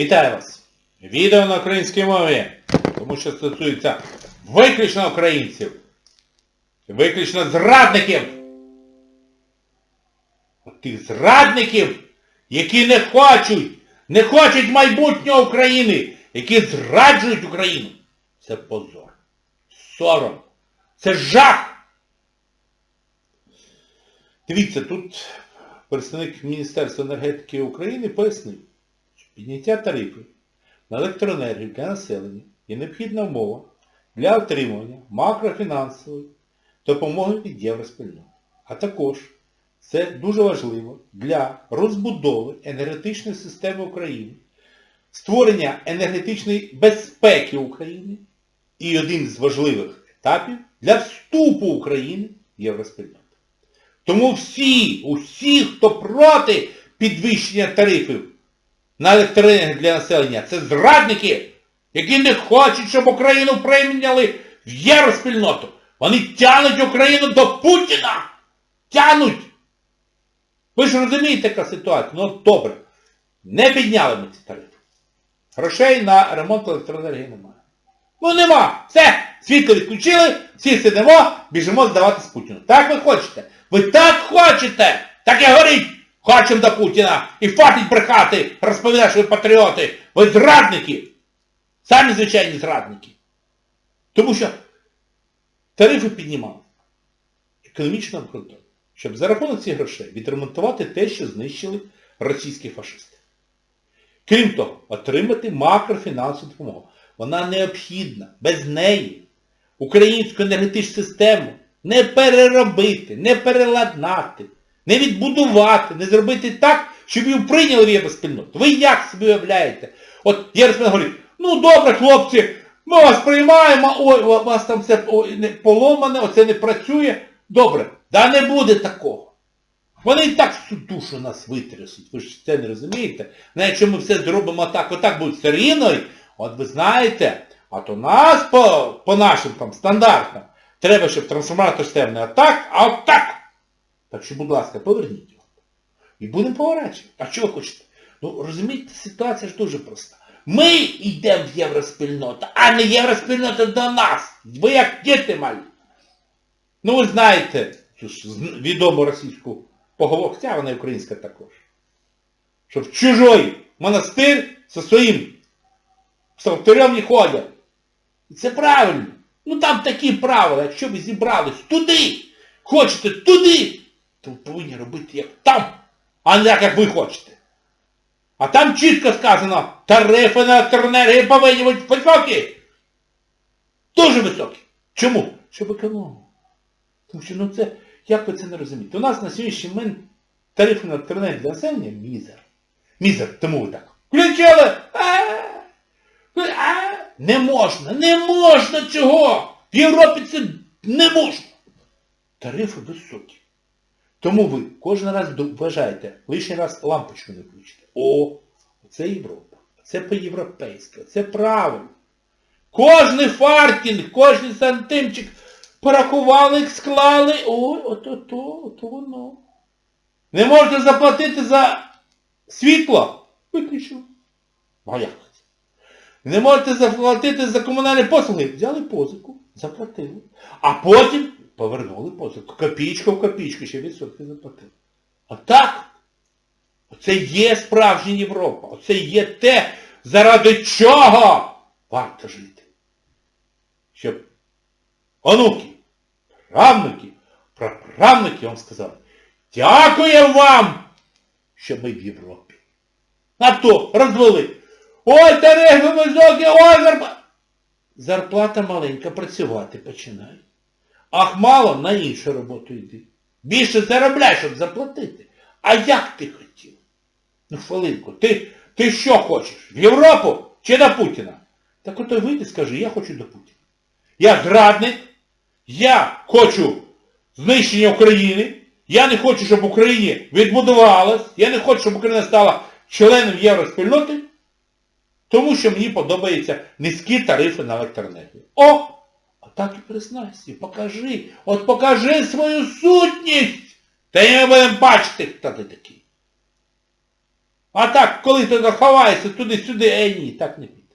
Вітаю вас! Відео на українській мові, тому що стосується виключно українців. Виключно зрадників. Тих зрадників, які не хочуть, не хочуть майбутнього України, які зраджують Україну. Це позор. Сором. Це жах. Дивіться, тут представник Міністерства енергетики України пояснив, підняття тарифів на електроенергію для населення є необхідна умова для отримання макрофінансової допомоги від євроспільноти. А також це дуже важливо для розбудови енергетичної системи України, створення енергетичної безпеки України і один з важливих етапів для вступу України в євроспільноту. Тому всі, усі, хто проти підвищення тарифів на електроенергію для населення, це зрадники, які не хочуть, щоб Україну прийняли в євроспільноту. Вони тянуть Україну до Путіна! Тянуть! Ви ж розумієте, яка ситуація? Ну добре. Не підняли ми ці тарифи. Грошей на ремонт електроенергії немає. Ну нема. Все, світло відключили, всі сидимо, біжимо здаватись Путіну. Так ви хочете? Ви так хочете! Так і говоріть! Хочемо до Путіна! І фатить брехати, розповідати, що ви патріоти! Ви зрадники! Самі звичайні зрадники. Тому що тарифи піднімали. Економічно обґрунтовано. Щоб за рахунок цих грошей відремонтувати те, що знищили російські фашисти. Крім того, отримати макрофінансову допомогу. Вона необхідна. Без неї українську енергетичну систему не переробити, не переладнати, не відбудувати, не зробити так, щоб її прийняли в євроспільноту. Ви як собі уявляєте? От Євроспільнота говорить, ну добре, хлопці, ми вас приймаємо, ой, у вас там все поломане, оце не працює. Добре, да не буде такого. Вони і так всю душу нас витрясуть, ви ж це не розумієте. Ну, якщо ми все зробимо так, отак буде все от ви знаєте, от у нас по, по нашим там стандартам треба, щоб трансформатор не отак, а отак. Так що, будь ласка, поверніть його. І будемо поворачувати. А чого хочете? Ну, розумієте, ситуація ж дуже проста. Ми йдемо в євроспільноту, а не євроспільнота до нас. Ви як діти малі. Ну ви знаєте цю ж відому російську поговорку, ця вона українська також. Що в чужой монастир зі своїм псалтирем не ходять. І це правильно. Ну там такі правила, якщо ви зібрались туди, хочете туди, то ви повинні робити як там, а не так, як ви хочете. А там чітко сказано, тарифи на електроенергію повинні бути високі. Дуже високі. Чому? Щоб економити. Тому що, ну це, як ви це не розумієте? У нас на сьогоднішній момент тарифи на електроенергію для населення мізер. Мізер, тому ви так. Включили! А, Не можна, не можна цього! В Європі це не можна. Тарифи високі. Тому ви кожен раз вважаєте, лишній раз лампочку не включите. О, це Європа. Це по-європейськи. Це правильно. Кожний фартінг, кожний сантимчик порахували, склали. Ой, ото то, ото воно. Не можете заплатити за світло? Виключили. А як? Не можете заплатити за комунальні послуги? Взяли позику, заплатили. А потім повернули позику. Копійка в копійку, ще відсотки заплатили. Отак. Оце є справжня Європа. Оце є те, заради чого варто жити. Щоб онуки, правнуки, праправнуки вам сказали, дякуємо вам, що ми в Європі. А то розвели. Ой, тарифи високі, ой, зарплата. Зарплата маленька, працювати починай. Ах мало, на іншу роботу йди. Більше заробляй, щоб заплатити. А як ти хотів? Ну, хвилинку, ти, ти що хочеш? В Європу чи до Путіна? Так ото вийди, скажи, я хочу до Путіна. Я зрадник, я хочу знищення України, я не хочу, щоб Україні відбудувалась, я не хочу, щоб Україна стала членом євроспільноти, тому що мені подобаються низькі тарифи на електроенергію. О! А так і признайся, покажи, от покажи свою сутність, та й ми будемо бачити, хто ти такий. А так, коли ти заховаєшся туди-сюди, е ні, так не піде.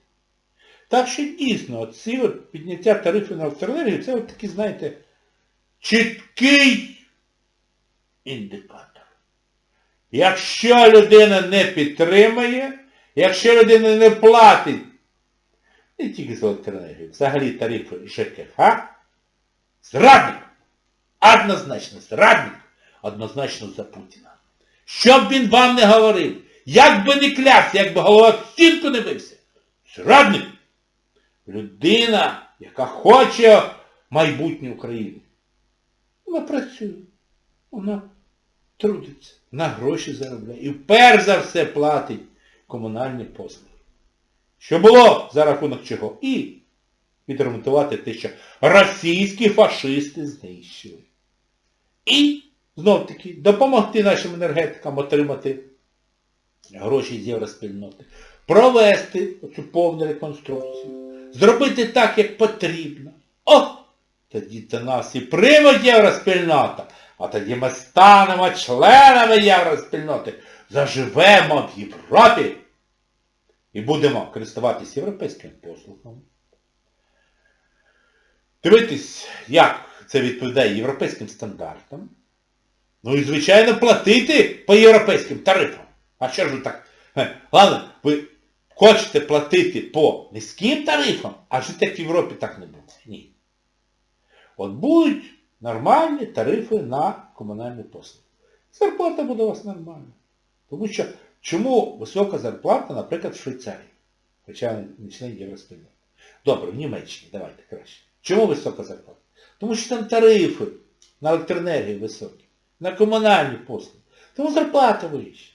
Так що дійсно, от ці от підняття тарифів на електроенергію, це от такий, знаєте, чіткий індикатор. Якщо людина не підтримає, якщо людина не платить, не тільки за електроенергію, взагалі тарифи ЖКХ, зрадник, однозначно зрадник, однозначно за Путіна. Що б він вам не говорив, як би не клявся, як би голова в стінку не бився, зрадник, людина, яка хоче майбутнє України. Вона працює, вона трудиться, вона гроші заробляє. І перш за все платить комунальні послуги. Що було за рахунок чого? І відремонтувати те, що російські фашисти знищили. І, знов таки, допомогти нашим енергетикам отримати гроші з євроспільноти, провести цю повну реконструкцію, зробити так, як потрібно. О! Тоді це нас і приймуть євроспільнота, а тоді ми станемо членами євроспільноти, заживемо в Європі і будемо користуватись європейськими послугами. Дивитись, як це відповідає європейським стандартам. Ну і, звичайно, платити по європейським тарифам. А що ж ви так? Ладно, ви хочете платити по низьким тарифам, а жити в Європі так не буде. Ні. От будуть нормальні тарифи на комунальні послуги. Зарплата буде у вас нормальна. Тому що чому висока зарплата, наприклад, в Швейцарії? Хоча не член Євроспільноти. Добре, в Німеччині, давайте краще. Чому висока зарплата? Тому що там тарифи на електроенергію високі, на комунальні послуги. Тому зарплата вища.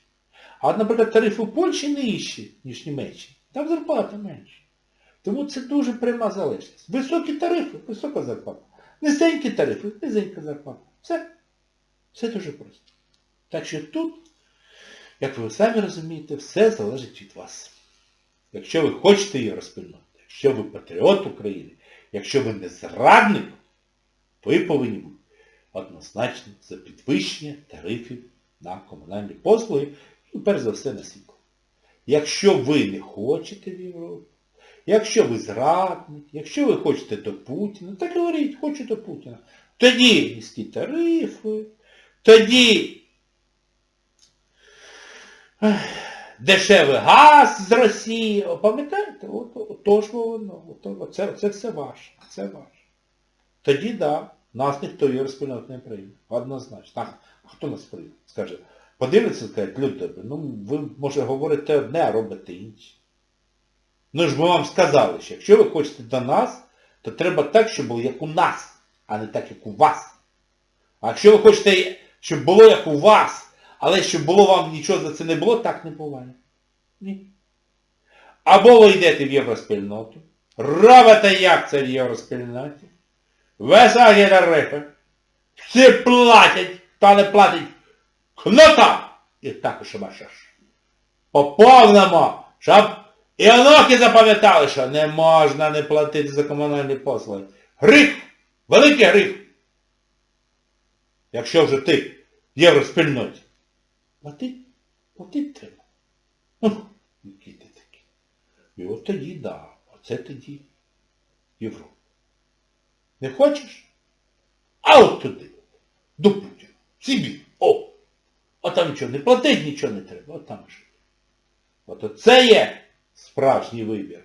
А наприклад, тарифи в Польщі нижчі, ніж в Німеччині. Там зарплата менша. Тому це дуже пряма залежність. Високі тарифи, висока зарплата. Низенькі тарифи, низенька зарплата. Все. Все дуже просто. Так що тут, як ви самі розумієте, все залежить від вас. Якщо ви хочете її розпильнути, якщо ви патріот України, якщо ви не зрадник, ви повинні бути однозначно за підвищення тарифів на комунальні послуги і перш за все на світло. Якщо ви не хочете в Європу, якщо ви зрадник, якщо ви хочете до Путіна, так говоріть, хочу до Путіна. Тоді низькі тарифи, тоді дешевий газ з Росії. Пам'ятаєте? То ж воно, це, це все ваше, це ваше. Тоді так, да, нас ніхто в Євроспільнот не прийме. Однозначно. А, хто нас прийме? Скаже, подивиться скаже, люди, ну ви, може, говорите одне, а робите інше. Ну ж ми вам сказали, що якщо ви хочете до нас, то треба так, щоб було як у нас, а не так, як у вас. А якщо ви хочете, щоб було як у вас, але щоб було вам нічого за це не було, так не буває. Ні. Або ви йдете в євроспільноту, робите як це в євроспільноті, високі тарифи, всі платять, та не платить кнота, і також ваша ж. Поповнимо, щоб і онуки запам'ятали, що не можна не платити за комунальні послуги. Гріх! Великий гріх! Якщо вже ти в євроспільноті. Платить, платить треба. Ну, який ти такий. І от тоді, да, оце тоді Європа. Не хочеш? А от туди. До Путіна. Собі. О! А там нічого не платить, нічого не треба. От там жити. От оце є справжній вибір.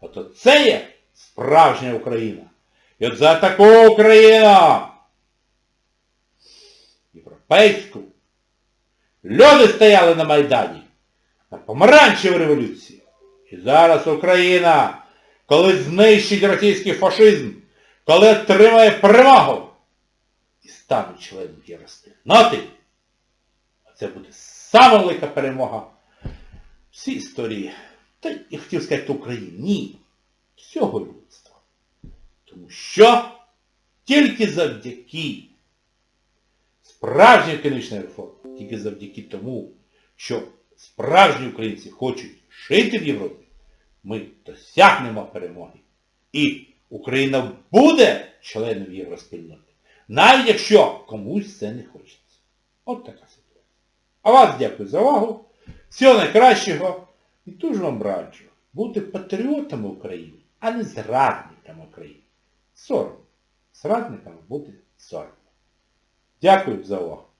От оце є справжня Україна. І от за таку Україну, європейську, люди стояли на Майдані, на помаранчевій революції. І зараз Україна, коли знищить російський фашизм, коли отримає перемогу і стане членом Євроспільноти, це буде сама велика перемога всій історії. Та я хотів сказати України. Ні. Всього людства. Тому що тільки завдяки справжній економічній реформі, тільки завдяки тому, що справжні українці хочуть жити в Європі, ми досягнемо перемоги. І Україна буде членом євроспільноти. Навіть якщо комусь це не хочеться. От така ситуація. А вас дякую за увагу. Всього найкращого і дуже вам раджу бути патріотами України, а не зрадниками України. Соромно. Зрадниками бути соромно. Дякую за увагу.